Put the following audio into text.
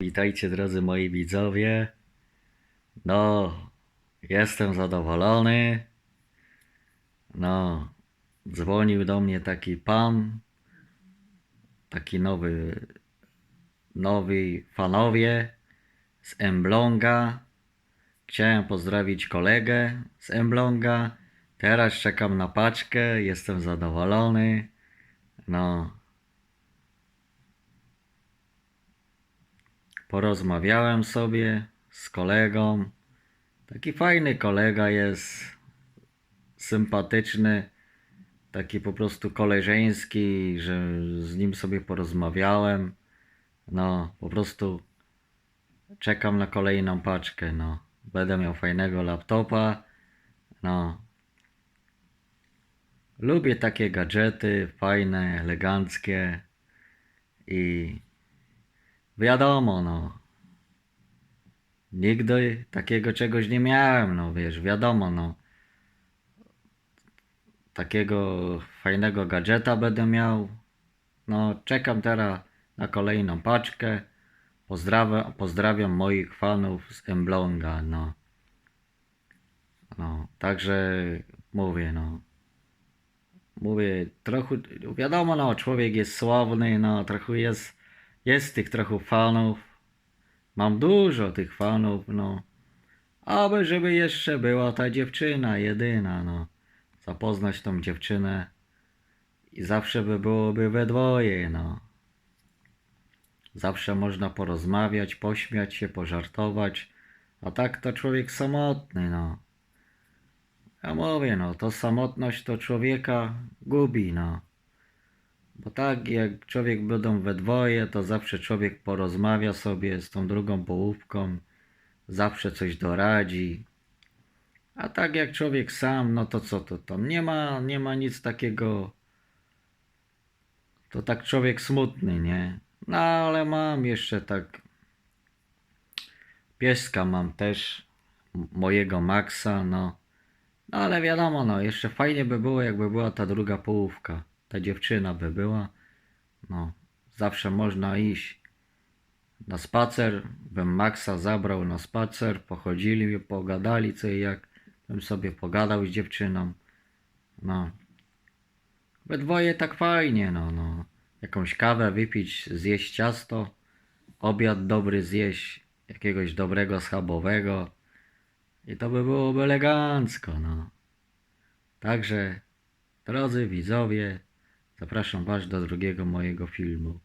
Witajcie drodzy moi widzowie. No, jestem zadowolony. No, dzwonił do mnie taki pan, taki nowy, nowi fanowie z Emblonga. Chciałem pozdrowić kolegę z Emblonga. Teraz czekam na paczkę, jestem zadowolony. No, porozmawiałem sobie z kolegą. Taki fajny kolega jest, sympatyczny, taki po prostu koleżeński, że z nim sobie porozmawiałem. No, po prostu czekam na kolejną paczkę. No, będę miał fajnego laptopa. No, lubię takie gadżety, fajne, eleganckie i Wiadomo, no. Nigdy takiego czegoś nie miałem, no wiesz, wiadomo, no. Takiego fajnego gadżeta będę miał. No, czekam teraz na kolejną paczkę. Pozdrawiam, pozdrawiam moich fanów z Emblonga, no. No, także mówię, no. Mówię, trochę, wiadomo, no, człowiek jest sławny, no, trochę jest jest tych trochę fanów. Mam dużo tych fanów, no. Aby żeby jeszcze była ta dziewczyna jedyna, no. Zapoznać tą dziewczynę i zawsze by byłoby we dwoje, no. Zawsze można porozmawiać, pośmiać się, pożartować, a tak to człowiek samotny, no. Ja mówię, no, to samotność to człowieka gubi, no. Bo tak, jak człowiek będą we dwoje, to zawsze człowiek porozmawia sobie z tą drugą połówką, zawsze coś doradzi. A tak jak człowiek sam, no to co to tam? Nie ma, nie ma nic takiego. To tak człowiek smutny, nie? No ale mam jeszcze tak. Pieska mam też, mojego Maxa, no. No ale wiadomo, no, jeszcze fajnie by było, jakby była ta druga połówka. Ta dziewczyna by była. No, zawsze można iść na spacer. Bym Maxa zabrał na spacer, pochodzili, pogadali co i jak. Bym sobie pogadał z dziewczyną. No. We dwoje tak fajnie, no, no. Jakąś kawę wypić, zjeść ciasto, obiad dobry zjeść, jakiegoś dobrego schabowego. I to by byłoby elegancko, no. Także, drodzy widzowie, zapraszam Was do drugiego mojego filmu.